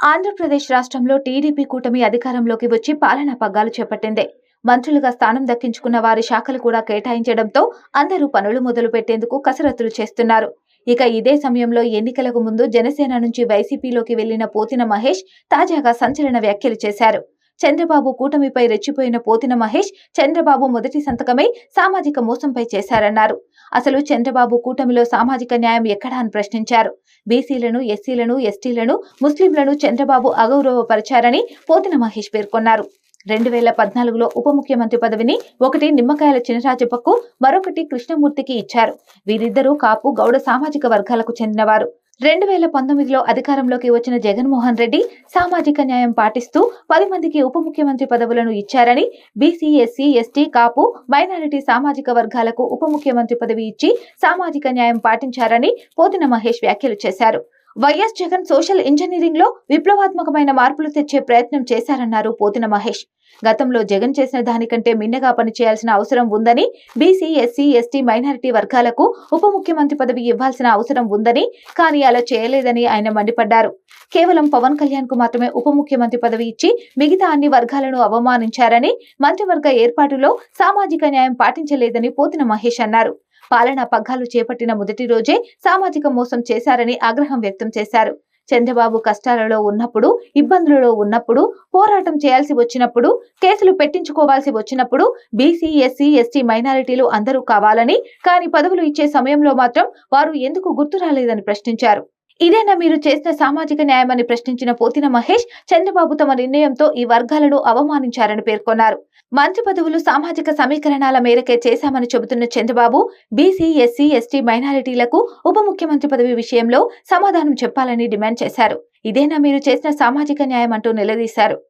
ఆంధ్రప్రదేశ్ రాష్ట్రంలో టీడీపీ కూటమి అధికారంలోకి వచ్చి పాలనా పగ్గాలు చేపట్టింది. మంత్రులుగా స్థానం దక్కించుకున్న వారి శాఖలు కూడా కేటాయించడంతో అందరూ పనులు మొదలు పెట్టేందుకు కసరత్తులు చేస్తున్నారు. ఇక ఇదే సమయంలో ఎన్నికలకు ముందు జనసేన నుంచి వైసీపీలోకి వెళ్ళిన పోతిన మహేష్ తాజాగా సంచలన వ్యాఖ్యలు చేశారు. చంద్రబాబు కూటమిపై రెచ్చిపోయిన పోతిన మహేష్ చంద్రబాబు మొదటి సంతకమై సామాజిక మోసంపై చేశారన్నారు. అసలు చంద్రబాబు కూటమిలో సామాజిక న్యాయం ఎక్కడా అని ప్రశ్నించారు. బీసీలను ఎస్సీలను ఎస్టీలను ముస్లింలను చంద్రబాబు అగౌరవపరిచారని పోతిన మహేష్ పేర్కొన్నారు. రెండు వేల పద్నాలుగులో ఉప ముఖ్యమంత్రి పదవిని ఒకటి నిమ్మకాయల చినరాజప్పకు మరొకటి కృష్ణమూర్తికి ఇచ్చారు. వీరిద్దరూ కాపు గౌడ సామాజిక వర్గాలకు చెందినవారు. రెండు వేల పంతొమ్మిదిలో అధికారంలోకి వచ్చిన జగన్మోహన్ రెడ్డి సామాజిక న్యాయం పాటిస్తూ పది మందికి ఉప ముఖ్యమంత్రి పదవులను ఇచ్చారని BC SC ST Kapu minority సామాజిక వర్గాలకు ఉప ముఖ్యమంత్రి పదవి ఇచ్చి సామాజిక న్యాయం పాటించారని పోతిన మహేష్ వ్యాఖ్యలు చేశారు. వైఎస్ జగన్ సోషల్ ఇంజనీరింగ్లో విప్లవాత్మకమైన మార్పులు తెచ్చే ప్రయత్నం చేశారన్నారు పోతిన మహేష్. గతంలో జగన్ చేసిన దానికంటే మిన్నగా పనిచేయాల్సిన అవసరం ఉందని బీసీ ఎస్సీ ఎస్టీ మైనారిటీ వర్గాలకు ఉప ముఖ్యమంత్రి పదవి ఇవ్వాల్సిన అవసరం ఉందని కానీ అలా చేయలేదని ఆయన మండిపడ్డారు. కేవలం పవన్ కళ్యాణ్కు మాత్రమే ఉప ముఖ్యమంత్రి పదవి ఇచ్చి మిగతా అన్ని వర్గాలను అవమానించారని మంత్రివర్గ ఏర్పాటులో సామాజిక న్యాయం పాటించలేదని పోతిన మహేష్ అన్నారు. పాలనా పగ్గాలు చేపట్టిన మొదటి రోజే సామాజిక మోసం చేశారని ఆగ్రహం వ్యక్తం చేశారు. చంద్రబాబు కష్టాలలో ఉన్నప్పుడు ఇబ్బందులలో ఉన్నప్పుడు పోరాటం చేయాల్సి వచ్చినప్పుడు కేసులు పెట్టించుకోవాల్సి వచ్చినప్పుడు బీసీ ఎస్సీ ఎస్టీ మైనారిటీలు అందరూ కావాలని కానీ పదవులు ఇచ్చే సమయంలో మాత్రం వారు ఎందుకు గుర్తు రాలేదని ప్రశ్నించారు. ఇదేనా మీరు చేసిన సామాజిక న్యాయమని ప్రశ్నించిన పోతిన మహేష్ చంద్రబాబు తమ నిర్ణయంతో ఈ వర్గాలను అవమానించారని పేర్కొన్నారు. మంత్రి పదవులు సామాజిక సమీకరణాల మేరకే చేశామని చెబుతున్న చంద్రబాబు బీసీ ఎస్సీ ఎస్టీ మైనారిటీలకు ఉప ముఖ్యమంత్రి పదవి విషయంలో సమాధానం చెప్పాలని డిమాండ్ చేశారు. ఇదేనా మీరు చేసిన సామాజిక న్యాయం అంటూ నిలదీశారు.